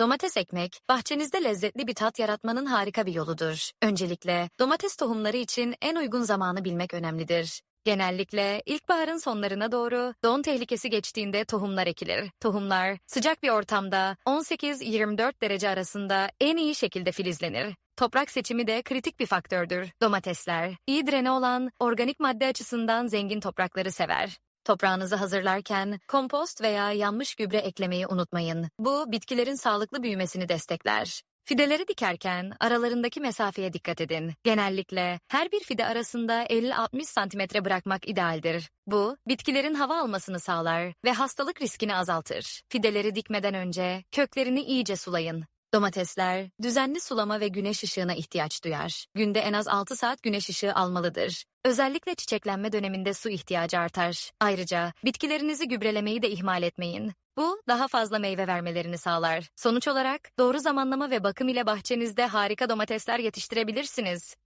Domates ekmek, bahçenizde lezzetli bir tat yaratmanın harika bir yoludur. Öncelikle domates tohumları için en uygun zamanı bilmek önemlidir. Genellikle ilkbaharın sonlarına doğru don tehlikesi geçtiğinde tohumlar ekilir. Tohumlar sıcak bir ortamda 18-24 derece arasında en iyi şekilde filizlenir. Toprak seçimi de kritik bir faktördür. Domatesler, iyi direne olan organik madde açısından zengin toprakları sever. Toprağınızı hazırlarken kompost veya yanmış gübre eklemeyi unutmayın. Bu bitkilerin sağlıklı büyümesini destekler. Fideleri dikerken aralarındaki mesafeye dikkat edin. Genellikle her bir fide arasında 50-60 santimetre bırakmak idealdir. Bu, bitkilerin hava almasını sağlar ve hastalık riskini azaltır. Fideleri dikmeden önce köklerini iyice sulayın. Domatesler düzenli sulama ve güneş ışığına ihtiyaç duyar. Günde en az 6 saat güneş ışığı almalıdır. Özellikle çiçeklenme döneminde su ihtiyacı artar. Ayrıca bitkilerinizi gübrelemeyi de ihmal etmeyin. Bu daha fazla meyve vermelerini sağlar. Sonuç olarak doğru zamanlama ve bakım ile bahçenizde harika domatesler yetiştirebilirsiniz.